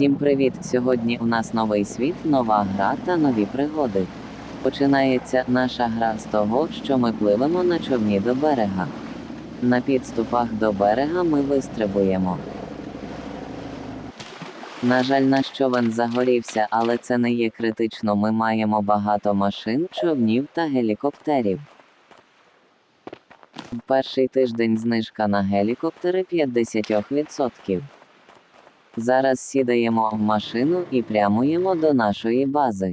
Всім привіт! Сьогодні у нас новий світ, нова гра та нові пригоди. Починається наша гра з того, що ми пливемо на човні до берега. На підступах до берега ми вистрибуємо. На жаль, наш човен загорівся, але це не є критично. Ми маємо багато машин, човнів та гелікоптерів. В перший тиждень знижка на гелікоптери 50%. Зараз сідаємо в машину і прямуємо до нашої бази.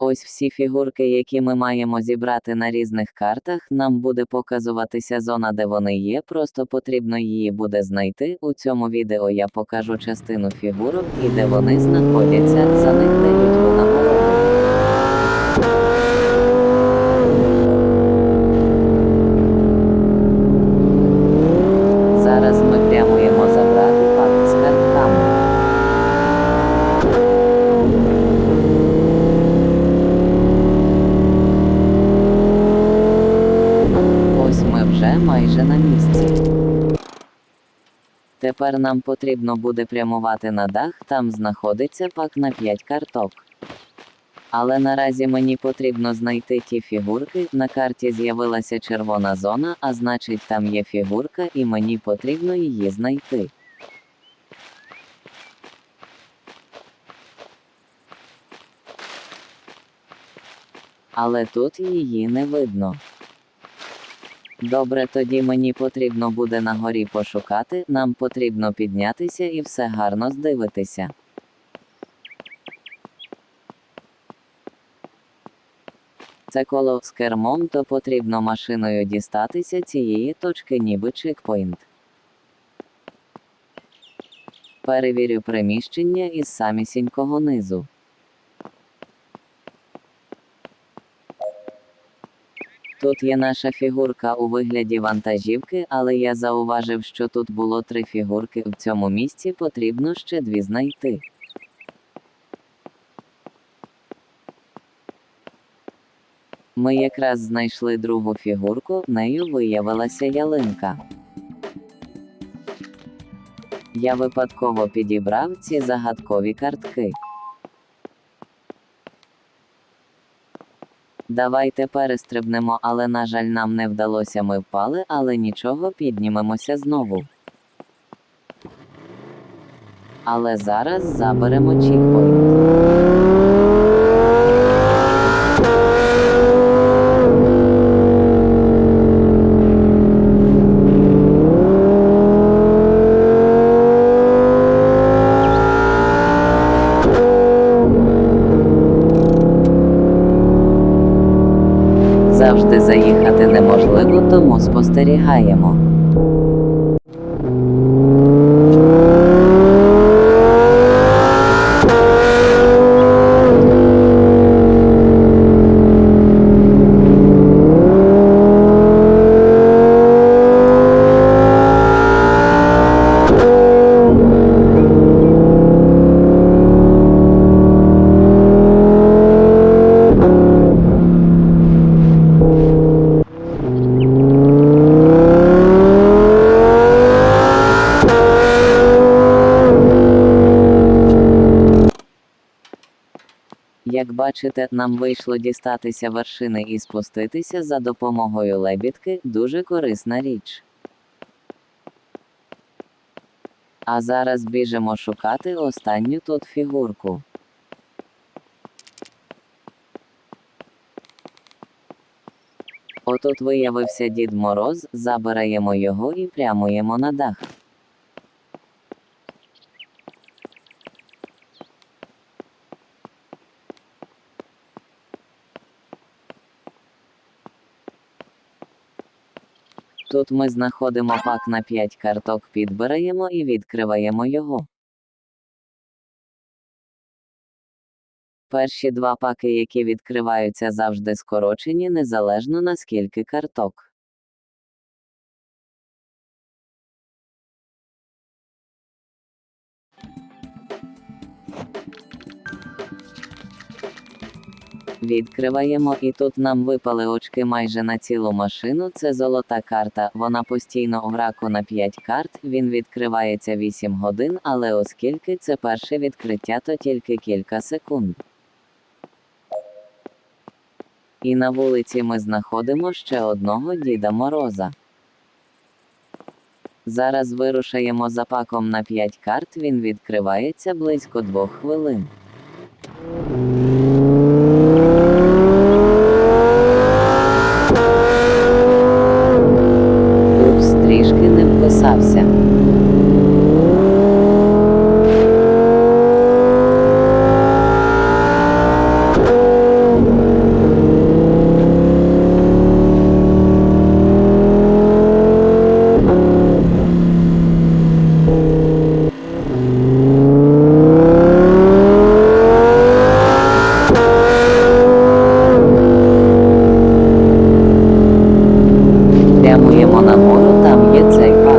Ось всі фігурки, які ми маємо зібрати на різних картах, нам буде показуватися зона, де вони є, просто потрібно її буде знайти. У цьому відео я покажу частину фігурок і де вони знаходяться, за них дають винагороду. Тепер нам потрібно буде прямувати на дах, там знаходиться пак на 5 карток. Але наразі мені потрібно знайти ті фігурки. На карті з'явилася червона зона, а значить там є фігурка, і мені потрібно її знайти. Але тут її не видно. Добре, тоді мені потрібно буде на горі пошукати, нам потрібно піднятися і все гарно здивитися. Це коло з кермом, то потрібно машиною дістатися цієї точки, ніби чекпоінт. Перевірю приміщення із самісінького низу. Тут є наша фігурка у вигляді вантажівки, але я зауважив, що тут було три фігурки. В цьому місці потрібно ще дві знайти. Ми якраз знайшли другу фігурку, нею виявилася ялинка. Я випадково підібрав ці загадкові картки. Давайте перестрибнемо, але на жаль, нам не вдалося. Ми впали, але нічого, піднімемося знову. Але зараз заберемо чікпоінт. Спостерігаємо. Як бачите, нам вийшло дістатися вершини і спуститися за допомогою лебідки дуже корисна річ. А зараз біжимо шукати останню тут фігурку. Отут виявився Дід Мороз, забираємо його і прямуємо на дах. Тут ми знаходимо пак на 5 карток, підбираємо і відкриваємо його. Перші два паки, які відкриваються, завжди скорочені, незалежно на скільки карток. Відкриваємо і тут нам випали очки майже на цілу машину. Це золота карта. Вона постійно в раку на 5 карт. Він відкривається 8 годин, але оскільки це перше відкриття, то тільки кілька секунд. І на вулиці ми знаходимо ще одного Діда Мороза. Зараз вирушаємо за паком на 5 карт. Він відкривається близько 2 хвилин. Упс, трішки не вписався. Прямуємо нагору, там є цей пак.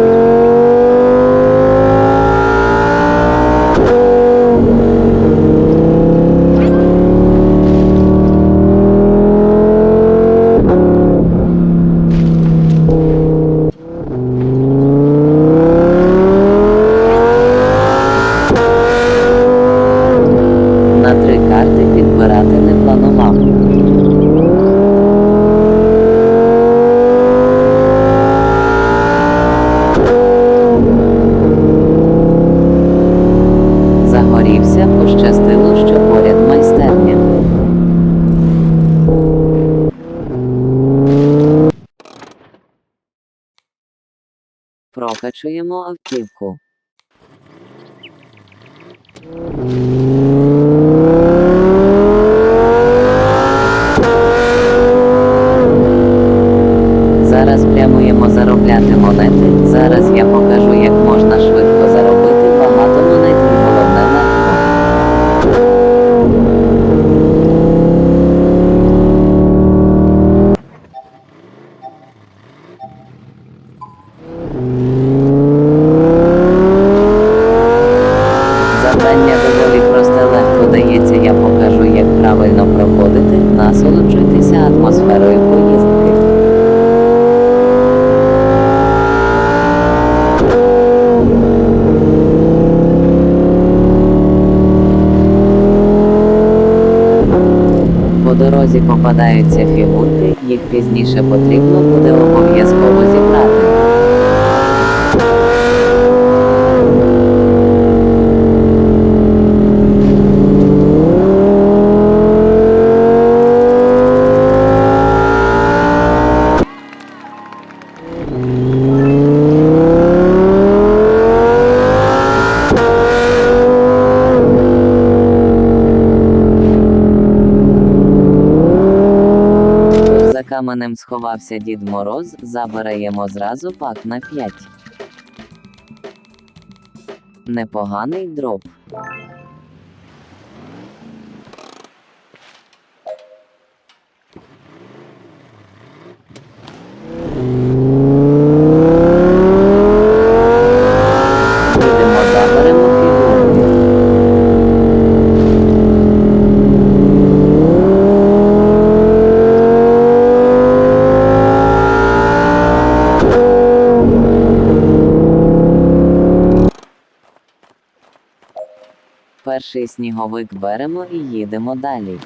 На три карти підбирати не планував. Загорівся, пощастило, що поряд майстерня. Прокачуємо автівку. Зараз прямуємо заробляти монети. Зараз я покажу, як можна швидко заробити багато монет і головне легко. Завдання доволі просте легко дається, я покажу, як правильно проходити, насолоджуйтеся атмосферою поїздки. По дорозі попадаються фігурки, їх пізніше потрібно буде обов'язково зібрати. Тут за каменем сховався Дід Мороз, забираємо зразу пак на 5. Непоганий дроп. Перший сніговик беремо і їдемо далі.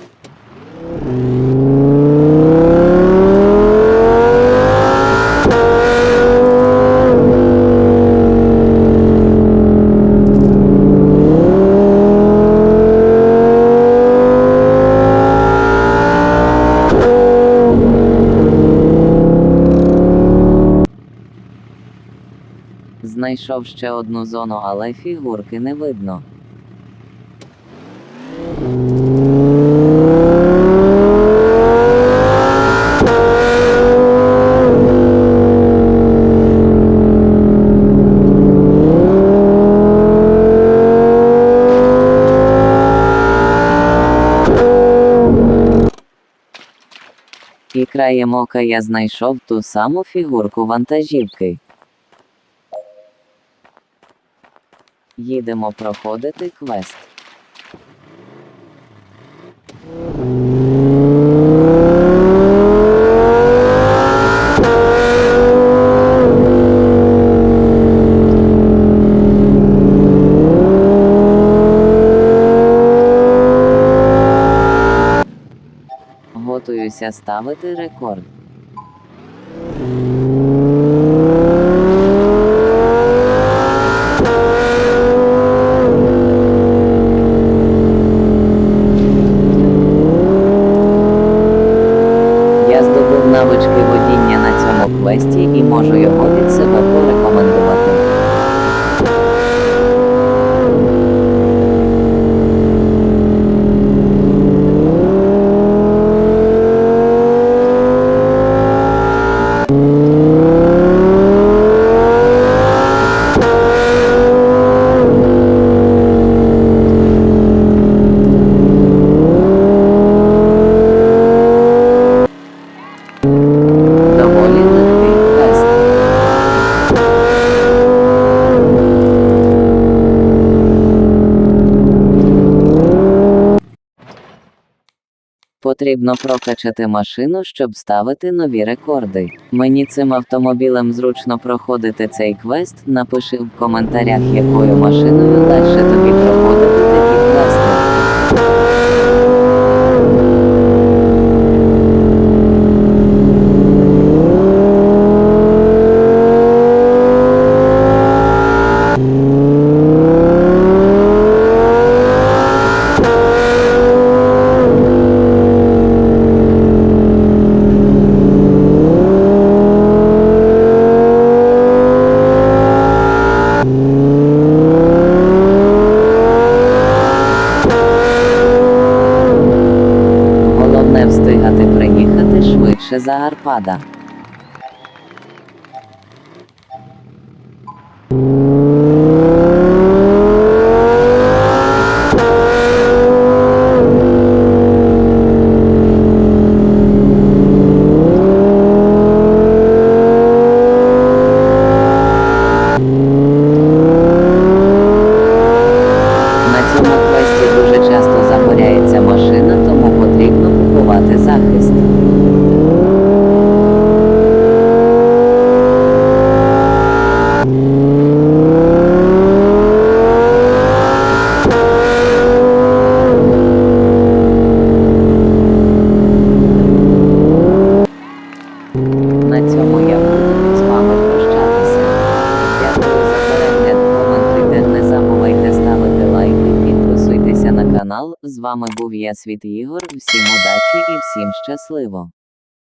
Знайшов ще одну зону, але фігурки не видно. І краєм ока я знайшов ту саму фігурку вантажівки. Їдемо проходити квест. Приготуюся ставити рекорд. Доволі легкий квест. Потрібно прокачати машину, щоб ставити нові рекорди. Мені цим автомобілем зручно проходити цей квест. Напиши в коментарях, якою машиною далі тобі проходити Cezar Pada вами був я Світ Ігор. Всім удачі і всім щасливо!